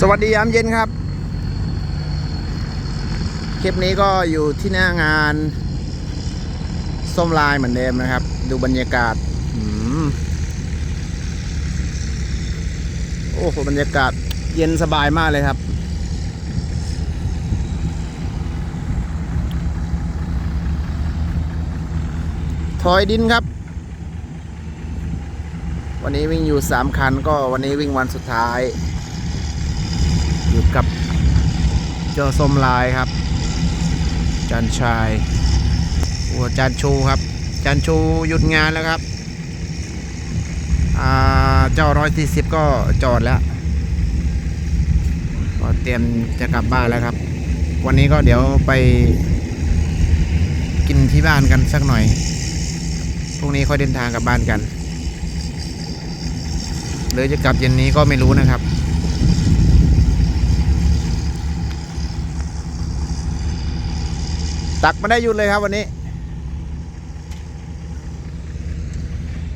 สวัสดียามเย็นครับ คลิปนี้ก็อยู่ที่หน้างานส้มลายเหมือนเดิมนะครับ ดูบรรยากาศโอ้โหบรรยากาศเย็นสบายมากเลยครับ ถอยดินครับ วันนี้วิ่งอยู่3คันก็วันนี้วิ่งวันสุดท้าย กับเจ้าส้มลายครับ จันชายหัวจันชูครับ จันชูหยุดงานแล้วครับเจ้าร้อยสี่สิบก็จอดแล้วก็เตรียมจะกลับบ้านแล้วครับ วันนี้ก็เดี๋ยวไปกินที่บ้านกันสักหน่อย พรุ่งนี้ค่อยเดินทางกลับบ้านกัน หรือจะกลับเย็นนี้ก็ไม่รู้นะครับ ตักมาได้หยุดเลยครับวันนี้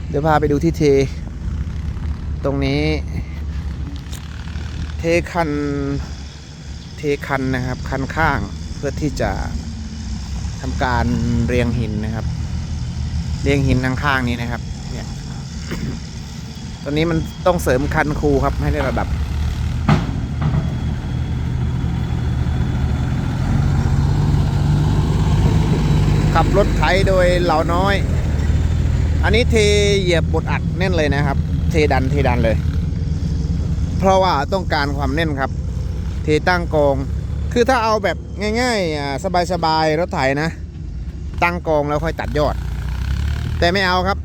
เดี๋ยวพาไปดูที่เท ตรงนี้ เทคัน เทคันนะครับ คันข้างเพื่อที่จะทำการเรียงหินนะครับ เรียงหินข้างๆนี้นะครับ เนี่ยตอนนี้มันต้องเสริมคันคูครับให้ได้ระดับ ขับรถไถโดยเหล่าน้อย อันนี้เทเหยียบบดอัดแน่นเลยนะครับ เทดันเทดันเลย เพราะว่าต้องการความแน่นครับ เทตั้งกอง คือถ้าเอาแบบง่ายๆอ่าสบายๆ รถไถนะ ตั้งกองแล้วค่อยตัดยอด แต่ไม่เอาครับ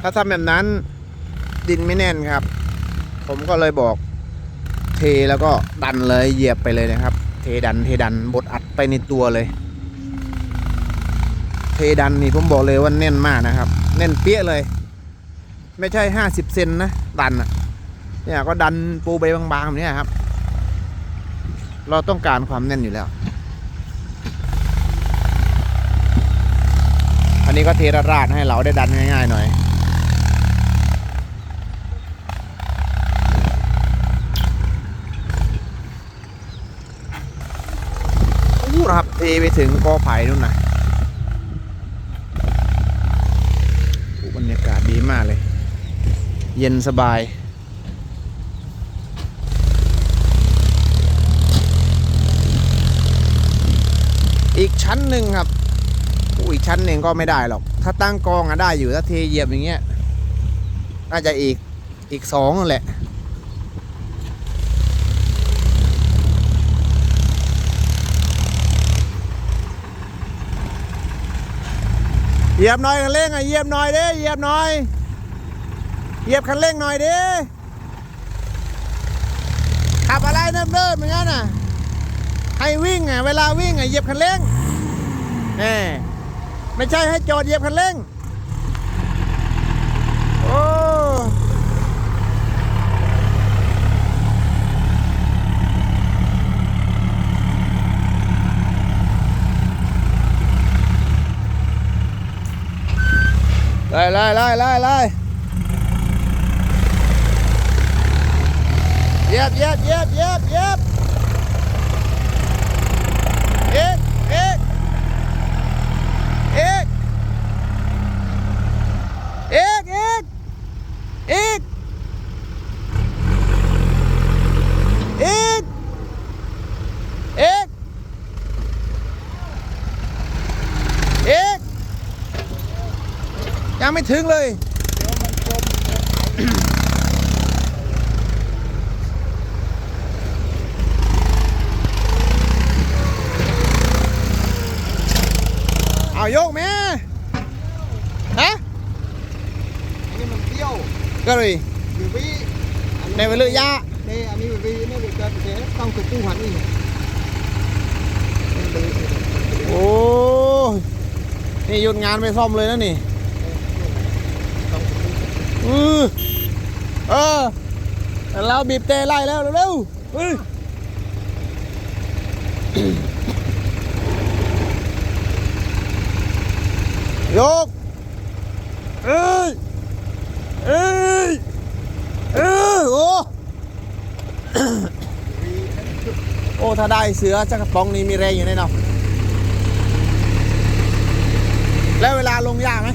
ถ้าทำแบบนั้นดินไม่แน่นครับ ผมก็เลยบอก เทแล้วก็ดันเลยเหยียบไปเลยนะครับ เทดันเทดันบดอัดไปในตัวเลย ดันนี่ผมบอกเลยว่าแน่นมากนะครับ แน่นเปี้ยเลย ไม่ใช่ห้าสิบเซนนะดันอะเนี่ยก็ดันปูใบบางๆแบบนี้ครับ เราต้องการความแน่นอยู่แล้ว อันนี้ก็เทราดให้เราได้ดันง่ายๆหน่อยอู้นะครับเทไปถึงกอไผ่นู่นนะอู้บรรยากาศดีมากเลย เย็นสบาย อีกชั้นหนึ่งครับอีกชั้นหนึ่งก็ไม่ได้หรอก ถ้าตั้งกองอะได้อยู่ถ้าเทเหยียบอย่างเงี้ย น่าจะอีกอีกสองแหละเหยียบหน่อยคันเร่งอะเหยียบหน่อยเด้เหยียบหน่อย เหยียบคันเร่งหน่อยเด้ขับอะไรเนิ่มๆอย่างนั้นอะให้วิ่งอะ เวลาวิ่งอะเหยียบคันเร่งเน่ไม่ใช่ให้จอดเหยียบคันเร่ง โอ้ไล่ไล่ไล่ไล่ไล่ เหยียบเหยียบเหยียบเหยียบเหยียบเอกเอกเอกเอกเอกเอกเอกเอกเอกยังไม่ถึงเลย cái gì bởi vì này với lợi giá đây anh bởi vì nó bị cơn thế không cực cung hoàn đi ô นี่โยนงานไปซ่อมเลยนะนี่เออเออเราบีบเตะไล่แล้วเร็วเฮ้ยยกเอ้ยเอ้ย ถ้าได้เสือจักระป๋องนี้มีแรงอยู่แน่นอนแล้วเวลาลงยากไหม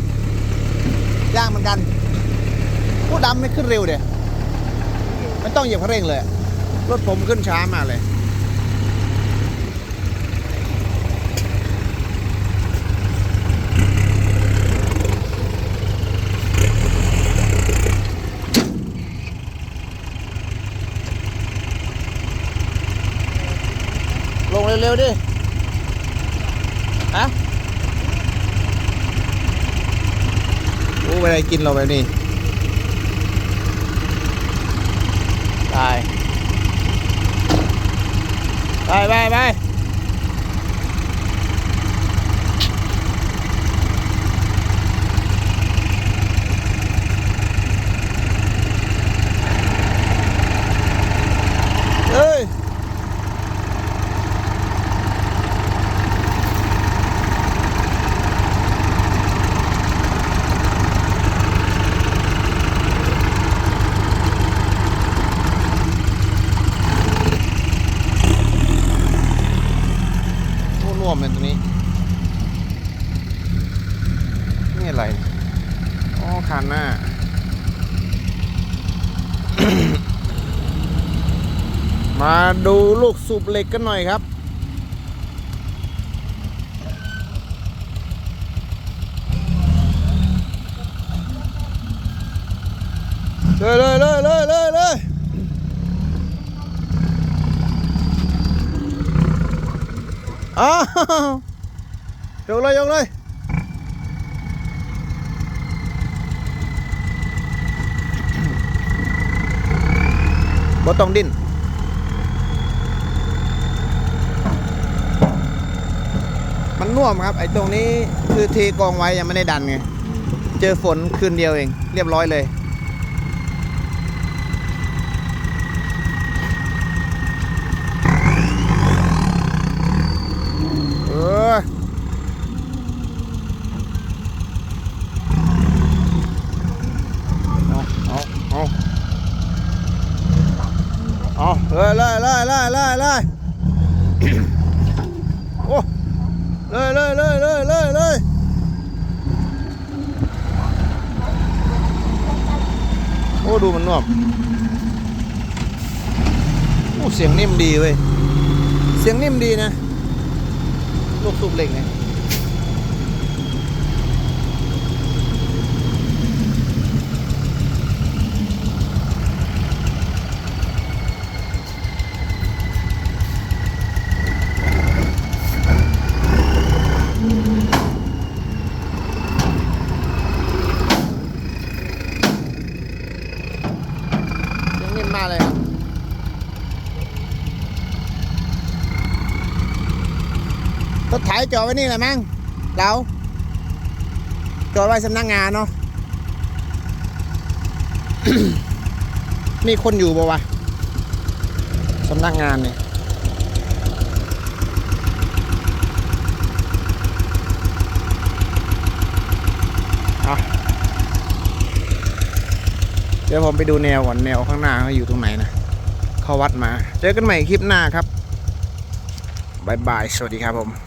ยากเหมือนกันผู้ดำไม่ขึ้นเร็วเดียไม่ต้องเหยียบคันเร่งเลย รถผมขึ้นช้ามากเลย ลง เร็วๆดิ ฮะ โอ้ไปอะไรกินเราแบบนี้ไปไปไปไปเอ้ย โอ้น่วมเลยตรงนี้ นี่อะไร อ๋อ คานหน้ามาดูลูกสูบเหล็กกันหน่อยครับ เลยเลยเลยเลยเลยเลยอ้าวยกเลยยกเลย บ่ต้องดิ้นมันน่วมครับ ไอ้ตรงนี้คือเทกองไว้ยังไม่ได้ดันไง เจอฝนคืนเดียวเอง เรียบร้อยเลย เออเอาเอาเอา เอาเลยเลยเลยเลยเลยเลยโอ้เลยเลยเลยเลยเลยเลยโอ้ดูมันน่มโอ้เสียงนิ่มดีเว้ยเสียงนิ่มดีนะลูกสูบเหล็กเนี่ยยังนิ่มมากเลยครับ ร ถไถจอดไว้นี่แหละมั้งเราจอดไว้สำนักงานเนาะมีคนอยู่บ่วะสำนักงานเนี่ยเดี๋ยวผมไปดูแนวก่อนแนวข้างหน้าเขาอยู่ตรงไหนนะเข้าวัดมา เจอกันใหม่คลิปหน้าครับบายบาย สวัสดีครับผม